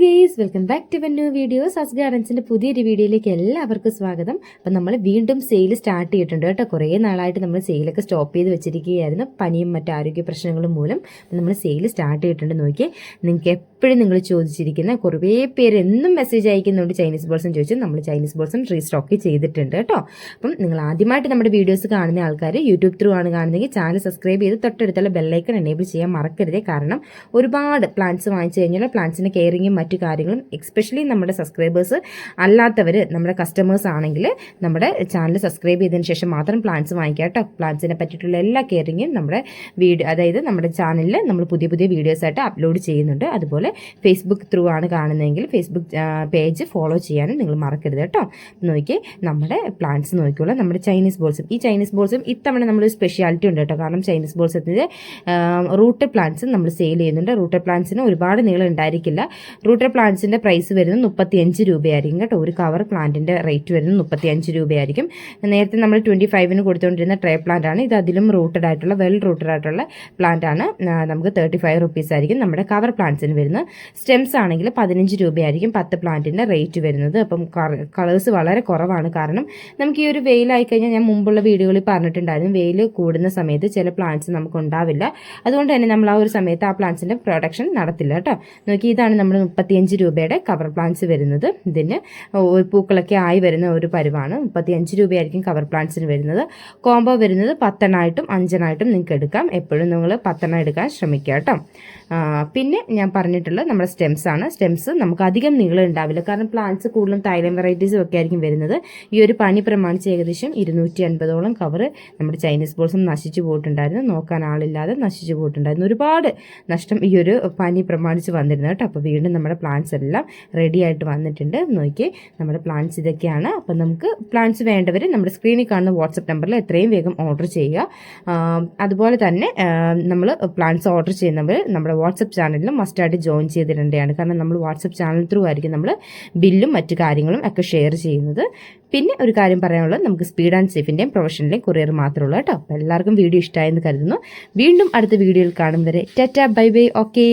Guys welcome back to one new videos us ഗാർഡൻസിന്റെ പുതിയൊരു വീഡിയോയിലേക്ക് എല്ലാവർക്കും സ്വാഗതം. അപ്പം നമ്മൾ വീണ്ടും സെയിൽ സ്റ്റാർട്ട് ചെയ്തിട്ടുണ്ട് കേട്ടോ. കുറേ നാളായിട്ട് നമ്മൾ സെയിലൊക്കെ സ്റ്റോപ്പ് ചെയ്ത് വെച്ചിരിക്കുകയായിരുന്നു. പനിയും മറ്റു ആരോഗ്യ പ്രശ്നങ്ങളും മൂലം. നമ്മൾ സെയിൽ സ്റ്റാർട്ട് ചെയ്തിട്ടുണ്ട് നോക്കി നിങ്ങൾക്ക് എപ്പോഴും നിങ്ങൾ ചോദിച്ചിരിക്കുന്ന കുറേ പേര് എന്നും മെസ്സേജ് അയക്കുന്നുണ്ട്. ചൈനീസ് ബോൾസും ചോദിച്ചു നമ്മൾ ചൈനീസ് ബോൾസും റീസ്റ്റോക്ക് ചെയ്തിട്ടുണ്ട് കേട്ടോ. അപ്പം നിങ്ങൾ ആദ്യമായിട്ട് നമ്മുടെ വീഡിയോസ് കാണുന്ന ആൾക്കാർ യൂട്യൂബ് ത്രൂ ആണ് കാണുന്നതെങ്കിൽ ചാനൽ സബ്സ്ക്രൈബ് ചെയ്ത് തൊട്ടടുത്തുള്ള ബെല്ലൈക്കൺ എനേബിൾ ചെയ്യാൻ മറക്കരുത്. കാരണം ഒരുപാട് പ്ലാന്റ്സ് വാങ്ങിച്ചു കഴിഞ്ഞാൽ പ്ലാന്റ്സിന്റെ കെയറിങ്ങും മറ്റു കാര്യങ്ങളും എക്സ്പെഷ്യലി നമ്മുടെ സബ്സ്ക്രൈബേഴ്സ് അല്ലാത്തവർ നമ്മുടെ കസ്റ്റമേഴ്സ് ആണെങ്കിൽ നമ്മുടെ ചാനൽ സബ്സ്ക്രൈബ് ചെയ്തതിന് ശേഷം മാത്രം പ്ലാന്റ്സ് വാങ്ങിക്കുക കേട്ടോ. പ്ലാന്റ്സിനെ പറ്റിയിട്ടുള്ള എല്ലാ കെയറിങ്ങും നമ്മുടെ വീഡിയോ അതായത് നമ്മുടെ ചാനലിൽ നമ്മൾ പുതിയ പുതിയ വീഡിയോസ് ആയിട്ട് അപ്ലോഡ് ചെയ്യുന്നുണ്ട്. അതുപോലെ ഫേസ്ബുക്ക് ത്രൂ ആണ് കാണുന്നതെങ്കിൽ ഫേസ്ബുക്ക് പേജ് ഫോളോ ചെയ്യാനും നിങ്ങൾ മറക്കരുത് കേട്ടോ. നോക്കി നമ്മുടെ പ്ലാന്റ്സ് നോക്കിയുള്ള നമ്മുടെ ചൈനീസ് ബോൾസും ഈ ചൈനീസ് ബോൾസും ഇത്തവണ നമ്മളൊരു സ്പെഷ്യാലിറ്റി ഉണ്ട് കേട്ടോ. കാരണം ചൈനീസ് ബോൾസത്തിന്റെ റൂട്ട് പ്ലാന്റ്സ് നമ്മൾ സെയിൽ ചെയ്യുന്നുണ്ട്. റൂട്ട് പ്ലാന്റ്സിന് ഒരുപാട് നീളം ഉണ്ടായിരിക്കില്ല. റൂട്ടഡ് പ്ലാന്റ്സിന്റെ പ്രൈസ് വരുന്നത് മുപ്പത്തിയഞ്ച് രൂപയായിരിക്കും കേട്ടോ. ഒരു കവർ പ്ലാന്റിന്റെ റേറ്റ് വരുന്നത് മുപ്പത്തിയഞ്ച് രൂപയായിരിക്കും. നേരത്തെ നമ്മൾ ട്വന്റി ഫൈവിന് കൊടുത്തുകൊണ്ടിരുന്ന ട്രേ പ്ലാന്റ് ആണ്. ഇത് അതിലും റൂട്ടഡ് ആയിട്ടുള്ള വെൽ റൂട്ടഡ് ആയിട്ടുള്ള പ്ലാന്റ് ആണ്. നമുക്ക് തേർട്ടി ഫൈവ് റുപ്പീസ് ആയിരിക്കും നമ്മുടെ കവർ പ്ലാന്റ്സിന് വരുന്നത്. സ്റ്റെംസ് ആണെങ്കിൽ പതിനഞ്ച് രൂപയായിരിക്കും പത്ത് പ്ലാന്റിന്റെ റേറ്റ് വരുന്നത്. അപ്പം കളേഴ്സ് വളരെ കുറവാണ്. കാരണം നമുക്ക് ഈ ഒരു വെയിലായി കഴിഞ്ഞാൽ ഞാൻ മുമ്പുള്ള വീഡിയോകളിൽ പറഞ്ഞിട്ടുണ്ടായിരുന്നു വെയിൽ കൂടുന്ന സമയത്ത് ചില പ്ലാന്റ്സ് നമുക്ക് ഉണ്ടാവില്ല. അതുകൊണ്ട് തന്നെ നമ്മൾ ആ ഒരു സമയത്ത് ആ പ്ലാന്റ്സിന്റെ പ്രൊഡക്ഷൻ നടത്തില്ല കേട്ടോ. നോക്കി ഇതാണ് നമ്മൾ മുപ്പത്തിയഞ്ച് രൂപയുടെ കവർ പ്ലാന്റ്സ് വരുന്നത്. ഇതിന് പൂക്കളൊക്കെ ആയി വരുന്ന ഒരു പരുവാണ്. മുപ്പത്തിയഞ്ച് രൂപയായിരിക്കും കവർ പ്ലാന്റ്സിന് വരുന്നത്. കോംബോ വരുന്നത് പത്തെണ്ണായിട്ടും അഞ്ചെണ്ണായിട്ടും നിങ്ങൾക്ക് എടുക്കാം. എപ്പോഴും നിങ്ങൾ പത്തെണ്ണം എടുക്കാൻ ശ്രമിക്കുക കേട്ടോ. പിന്നെ ഞാൻ പറഞ്ഞിട്ടുള്ളത് നമ്മുടെ സ്റ്റെംസ് ആണ്. സ്റ്റെംസ് നമുക്ക് അധികം നീളം ഉണ്ടാവില്ല. കാരണം പ്ലാന്റ്സ് കൂടുതലും തൈലം വെറൈറ്റീസും ഒക്കെ ആയിരിക്കും വരുന്നത്. ഈ ഒരു പണി പ്രമാണിച്ച് ഏകദേശം ഇരുന്നൂറ്റി അൻപതോളം കവർ നമ്മുടെ ചൈനീസ് ബോൾസും നശിച്ചു പോയിട്ടുണ്ടായിരുന്നു. നോക്കാൻ ആളില്ലാതെ നശിച്ചു പോയിട്ടുണ്ടായിരുന്നു. ഒരുപാട് നഷ്ടം ഈ ഒരു പനി പ്രമാണിച്ച് വന്നിരുന്നു കേട്ടോ. അപ്പോൾ വീണ്ടും നമ്മുടെ പ്ലാന്റ്സ് എല്ലാം റെഡി ആയിട്ട് വന്നിട്ടുണ്ട്. നോക്കി നമ്മുടെ പ്ലാന്റ്സ് ഇതൊക്കെയാണ്. അപ്പം നമുക്ക് പ്ലാന്റ്സ് വേണ്ടവർ നമ്മുടെ സ്ക്രീനിൽ കാണുന്ന വാട്സപ്പ് നമ്പറിൽ എത്രയും വേഗം ഓർഡർ ചെയ്യുക. അതുപോലെ തന്നെ നമ്മൾ പ്ലാന്റ്സ് ഓർഡർ ചെയ്യുന്നവർ നമ്മുടെ വാട്സപ്പ് ചാനലിലും മസ്റ്റായിട്ട് ജോയിൻ ചെയ്തിടേണ്ടതാണ്. കാരണം നമ്മൾ വാട്സപ്പ് ചാനൽ ത്രൂ ആയിരിക്കും നമ്മൾ ബില്ലും മറ്റു കാര്യങ്ങളും ഒക്കെ ഷെയർ ചെയ്യുന്നത്. പിന്നെ ഒരു കാര്യം പറയാനുള്ളത് നമുക്ക് സ്പീഡ് ആൻഡ് സേഫിന്റെയും പ്രൊഫഷനിലെയും കൊറിയർ മാത്രമേ ഉള്ളൂ കേട്ടോ. അപ്പോൾ എല്ലാവർക്കും വീഡിയോ ഇഷ്ടമായെന്ന് കരുതുന്നു. വീണ്ടും അടുത്ത വീഡിയോയിൽ കാണും വരെ. Tata bye bye okay